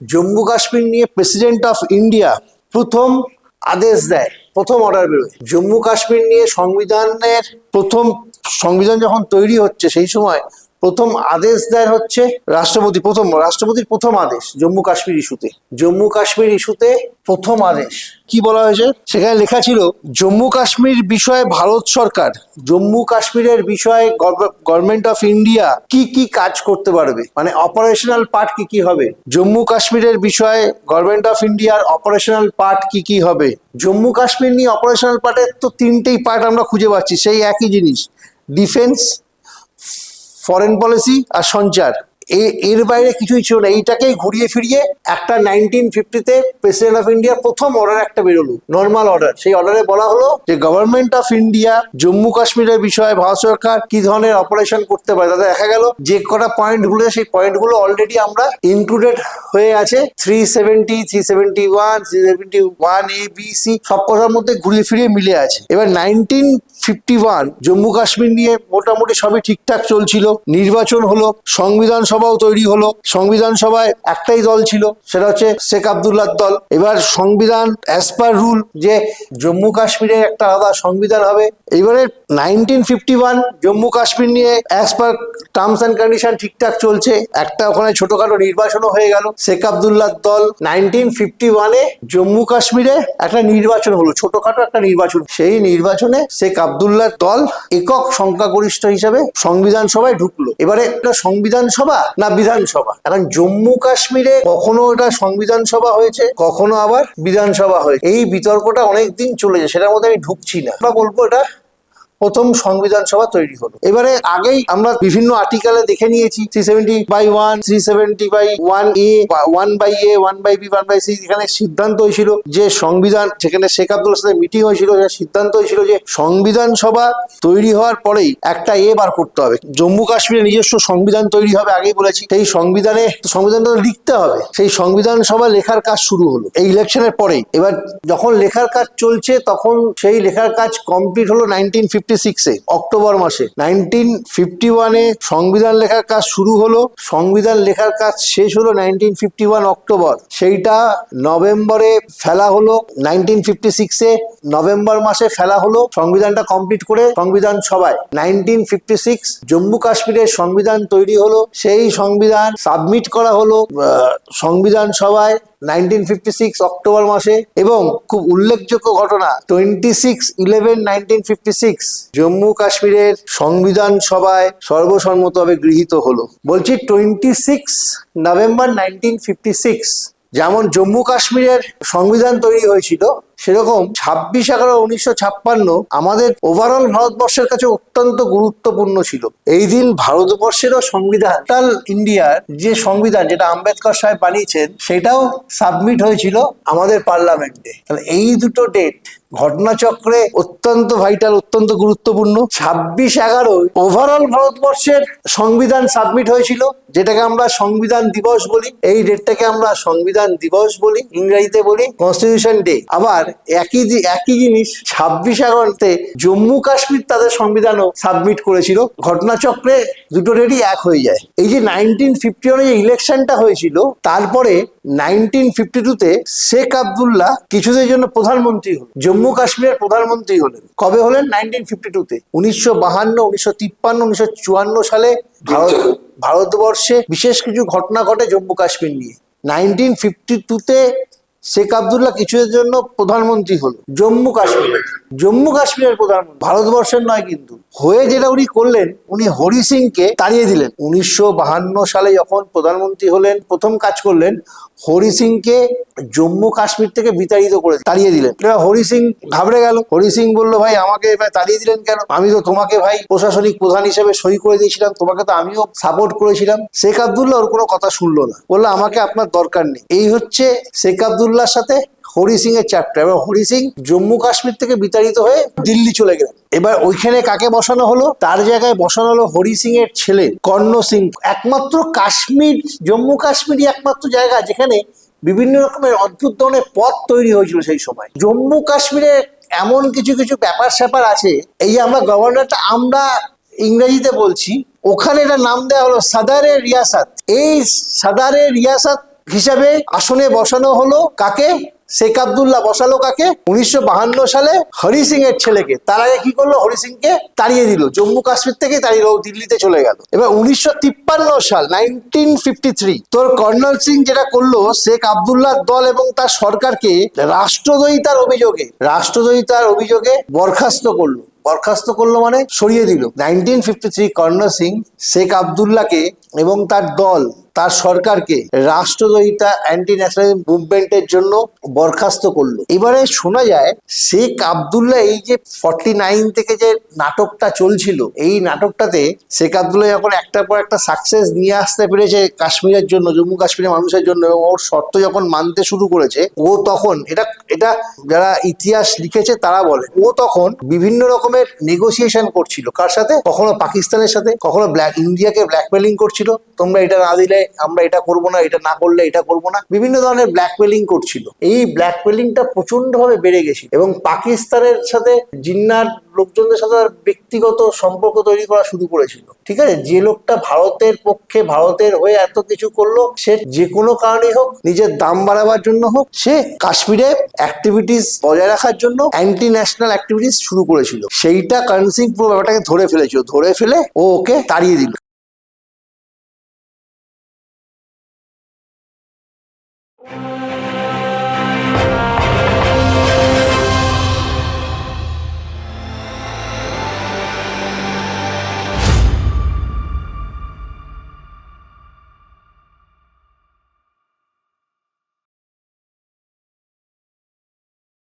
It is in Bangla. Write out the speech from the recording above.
জম্মু কাশ্মীর নিয়ে প্রেসিডেন্ট অফ ইন্ডিয়া প্রথম আদেশ দেয়, প্রথম অর্ডার বেরোয়। জম্মু কাশ্মীর নিয়ে সংবিধানের প্রথম সংবিধান যখন তৈরি হচ্ছে সেই সময় প্রথম আদেশ দেয় হচ্ছে রাষ্ট্রপতি, প্রথম রাষ্ট্রপতির প্রথম আদেশ জম্মু কাশ্মীর ইস্যুতে। জম্মু কাশ্মীর ইস্যুতে প্রথম আদেশ। কি বলা হয়েছে? সেখানে লেখা ছিল, জম্মু কাশ্মীর বিষয়ে ভারত সরকার, জম্মু কাশ্মীরের বিষয়ে গভর্নমেন্ট অফ ইন্ডিয়া কি কি কাজ করতে পারবে? মানে অপারেশনাল পার্ট কি কি হবে? জম্মু কাশ্মীরের বিষয়ে গভর্নমেন্ট অফ ইন্ডিয়ার অপারেশনাল পার্ট কি কি হবে? জম্মু কাশ্মীর নিয়ে অপারেশনাল পার্টের তো তিনটেই পার্ট আমরা খুঁজে পাচ্ছি, সেই একই জিনিস। ডিফেন্স ফরেন পলিসি আর সঞ্চার। এর বাইরে কিছুই ছিল না। এইটাকেই ঘুরিয়ে ফিরিয়ে একটা নাইনটিন ফিফটিতে প্রেসিডেন্ট অফ ইন্ডিয়ার প্রথম অর্ডার একটা বেরোলো নর্মাল অর্ডার সেই অর্ডারে বলা হলো যে গভর্নমেন্ট অফ ইন্ডিয়া জম্মু কাশ্মীরের বিষয়ে ভারত সরকার কি ধরনের অপারেশন করতে পারে। তাতে দেখা গেল যে কটা পয়েন্টগুলো, সেই পয়েন্টগুলো অলরেডি আমরা ইনক্লুডেড হয়ে আছে। Three seventy three seventy one three seventy one A B C সব কথার মধ্যে ঘুরিয়ে ফিরিয়ে মিলে আছে। এবার nineteen fifty one Jammu Kashmir নিয়ে মোটামুটি সবই ঠিকঠাক চলছিল। নির্বাচন হলো, সংবিধান সভাও তৈরি হলো। সংবিধান সভায় একটাই দল ছিল, সেটা হচ্ছে শেখ আবদুল্লাহ দল। এবার সংবিধান অ্যাজ পার রুল যে জম্মু কাশ্মীরের একটা আলাদা সংবিধান হবে, এবারে nineteen fifty one Jammu Kashmir নিয়ে as per terms and condition ঠিকঠাক চলছে। একটা ওখানে ছোটখাটো নির্বাচনও হয়ে গেল। শেখ আবদুল্লাহ দল নাইনটিন ফিফটি ওয়ানে জম্মু কাশ্মীরে একটা নির্বাচন হলো, ছোটখাটো একটা নির্বাচন। সেই নির্বাচনে শেখ আবদুল্লাহ দল একক সংখ্যাগরিষ্ঠ হিসেবে সংবিধান সভায় ঢুকলো। এবারে একটা সংবিধান সভা না বিধানসভা? কারণ জম্মু কাশ্মীরে কখনো এটা সংবিধান সভা হয়েছে, কখনো আবার বিধানসভা হয়েছে। এই বিতর্কটা অনেকদিন চলে যায় সেটার মধ্যে আমি ঢুকছি না। বলব এটা প্রথম সংবিধান সভা তৈরি হলো। এবারে আগেই আমরা বিভিন্ন আর্টিকেলে দেখে নিয়েছি three seventy by one three seventy by one A one by A one by B one by C এখানে সিদ্ধান্ত হয়েছিল যে সংবিধান সেখানে শেখ আব্দুল সাথে মিটিং হয়েছিল সিদ্ধান্ত হয়েছিল যে সংবিধান সভা তৈরি হওয়ার পরেই একটা এ বার করতে হবে। জম্মু কাশ্মীরে নিজস্ব সংবিধান তৈরি হবে আগেই বলেছি। সেই সংবিধানে সংবিধানটা লিখতে হবে। সেই সংবিধান সভা লেখার কাজ শুরু হলো। এই ইলেকশনের পরেই। এবার যখন লেখার কাজ চলছে, তখন সেই লেখার কাজ কমপ্লিট হলো নাইনটিন ফিফটি সিক্সে অক্টোবর মাসে। নাইনটিন ফিফটি ওয়ানে সংবিধান লেখার কাজ শুরু হলো। সংবিধান লেখার কাজ শেষ হলো নাইনটিন ফিফটি ওয়ান অক্টোবর। সেইটা নভেম্বরে ফেলা হলো। নাইনটিন ফিফটি সিক্সে নভেম্বর মাসে ফেলা হলো। সংবিধানটা কমপ্লিট করে সংবিধান সভায়। নাইনটিন ফিফটি সিক্স জম্মু কাশ্মীরের সংবিধান তৈরি হলো। সেই সংবিধান সাবমিট করা হলো সংবিধান সভায়। নাইনটিন ফিফটি সিক্স অক্টোবর মাসে এবং খুব উল্লেখযোগ্য ঘটনা, twenty six eleven nineteen fifty six Jammu কাশ্মীরের সংবিধান সভায় সর্বসম্মতভাবে গৃহীত হলো। বলছি twenty six November nineteen fifty six, যেমন জম্মু কাশ্মীরের সংবিধান তৈরি হয়েছিল সেরকম ছাব্বিশ এগারো উনিশশো ছাপ্পান্ন আমাদের ওভারঅল ভারতবর্ষের কাছে অত্যন্ত গুরুত্বপূর্ণ ছিল। এই দিন ভারতবর্ষেরও সংবিধান ইন্ডিয়ার যে সংবিধান যেটা আম্বেদকর সাহেব বানিয়েছেন, সেটাও সাবমিট হয়েছিল আমাদের পার্লামেন্টে তাহলে এই দুটো ডেট ঘটনাচক্রে অত্যন্ত ভাইটাল অত্যন্ত গুরুত্বপূর্ণ। ছাব্বিশ এগারো ওভারঅল ভারতবর্ষের সংবিধান সাবমিট হয়েছিল, যেটাকে আমরা সংবিধান দিবস বলি। এই ডেটটাকে আমরা সংবিধান দিবস বলি, ইংরেজিতে বলি কনস্টিটিউশন ডে আবার একই জি- একই জিনিস ছাব্বিশ এগারোতে জম্মু কাশ্মীর তাদের সংবিধানও সাবমিট করেছিল। ঘটনাচক্রে দুটো ডেটই এক হয়ে যায়। এই যে নাইনটিন ফিফটি ওয়ানে যে ইলেকশনটা হয়েছিল তারপরে নাইনটিন ফিফটি টুতে শেখ আবদুল্লাহ কিছুদের জন্য প্রধানমন্ত্রী হল জম্মু কাশ্মীরের প্রধানমন্ত্রী হলেন। কবে হলেন? নাইনটিন ফিফটি টুতে উনিশশো বাহান্ন উনিশশো তিপ্পান্ন উনিশশো চুয়ান্ন সালে ভারত ভারতবর্ষে বিশেষ কিছু ঘটনা ঘটে জম্মু কাশ্মীর নিয়ে। নাইনটিন ফিফটি টুতে শেখ আবদুল্লাহ কিছুদের জন্য প্রধানমন্ত্রী হলো, জম্মু কাশ্মীর। জম্মু কাশ্মীরের প্রধানমন্ত্রী। ভারতবর্ষের নয় কিন্তু। হয়ে যেটা উনি করলেন, উনি হরি সিং কে তাড়িয়ে দিলেন। উনিশশো সালে যখন প্রধানমন্ত্রী হলেন, প্রথম কাজ করলেন হরি সিংকে জম্মু কাশ্মীর থেকে বিতাড়িত করে তাড়িয়ে দিলেন। এবার হরি সিং ঘাবড়ে গেল। হরি সিং বলল, ভাই, আমাকে এবার তাড়িয়ে দিলেন কেন? আমি তো তোমাকে ভাই প্রশাসনিক প্রধান হিসেবে সই করে দিয়েছিলাম, তোমাকে তো আমিও সাপোর্ট করেছিলাম। শেখ আবদুল্লাহ ওর কোনো কথা শুনলো না। বলল, আমাকে আপনার দরকার নেই। এই হচ্ছে শেখ আবদুল্লাহর সাথে হরি সিং এর চ্যাপ্টার এবার হরি সিং জম্মু কাশ্মীর থেকে বিতাড়িত হয়ে দিল্লি চলে গেলেন। এবার ওইখানে কাকে বসানো হলো? তার জায়গায় বসানো হলো হরি সিং এর ছেলে কর্ণ সিং। একমাত্র কাশ্মীর, জম্মু কাশ্মীরই একমাত্র জায়গা যেখানে বিভিন্ন রকমের অদ্ভুত ধরনের পথ তৈরি হয়েছিল সেই সময়। জম্মু কাশ্মীরে এমন কিছু কিছু ব্যাপার স্যাপার আছে, এই আমরা গভর্নরটা, আমরা ইংরেজিতে বলছি, ওখানে এটা নাম দেওয়া হলো সাদারে রিয়াসাত। এই সাদারে রিয়াসাত হিসাবে আসনে বসানো হলো কাকে? শেখ আবদুল্লাহ বসালো কাকে? উনিশশো সালে হরি সিং এর ছেলেকে। তার আগে কি করল? হরি সিংকে তাড়িয়ে দিল। জম্মু কাশ্মীর থেকে তাড়িয়ে দিল্লিতে চলে গেল। এবার উনিশশো তিপ্পান্ন সাল নাইনটিন তোর কর্নল সিং যেটা করল, শেখ আবদুল্লাহ দল এবং তার সরকারকে রাষ্ট্রদ্রোহিতার অভিযোগে রাষ্ট্রদ্রোহিতার অভিযোগে বরখাস্ত করল। বরখাস্ত করল মানে সরিয়ে দিল। Nineteen fifty three Karan Singh Sheikh আবদুল্লাহকে এবং তার দল তার সরকারকে রাষ্ট্রদ্রোহিতা অ্যান্টি ন্যাশনাল মুভমেন্টের জন্য বরখাস্ত করল। এবারে শোনা যায়, শেখ আবদুল্লাহ এই যে ফর্টি নাইন থেকে যে নাটকটা চলছিল, এই নাটকটাতে শেখ আবদুল্লাহ যখন একটার পর একটা সাকসেস নিয়ে আসতে পেরেছে কাশ্মীরের জন্য, জম্মু কাশ্মীরের মানুষের জন্য, এবং ওর শর্ত যখন মানতে শুরু করেছে, ও তখন, এটা এটা যারা ইতিহাস লিখেছে তারা বলে, ও তখন বিভিন্ন রকমের নেগোসিয়েশন করছিল। কার সাথে? কখনো পাকিস্তানের সাথে, কখনো ব্ল্যাক ইন্ডিয়াকে ব্ল্যাকমেলিং করছিল। তোমরা এটা না দিলে আমরা এটা করব না, এটা না করলে এটা করব না, বিভিন্ন ধরনের ব্ল্যাকমেলিং করছিল। এই ব্ল্যাকমেলিংটা প্রচণ্ড ভাবে বেড়ে গেছিল এবং পাকিস্তানের সাথে জিন্নার লোকজনদের সাথে ব্যক্তিগত সম্পর্ক তৈরি করা শুরু করেছিল। ঠিক আছে? যে লোকটা ভারতের পক্ষে, ভারতের হয়ে এত কিছু করল, সে যে কোনো কারণেই হোক, নিজের দাম বাড়াবার জন্য হোক, সে কাশ্মীরে অ্যাক্টিভিটিস বজায় রাখার জন্য অ্যান্টি ন্যাশনাল অ্যাক্টিভিটিস শুরু করেছিল। সেইটা করণ সিং পুরো ব্যাপারটাকে ধরে ফেলেছিল। ধরে ফেলে ও ওকে তাড়িয়ে দিল।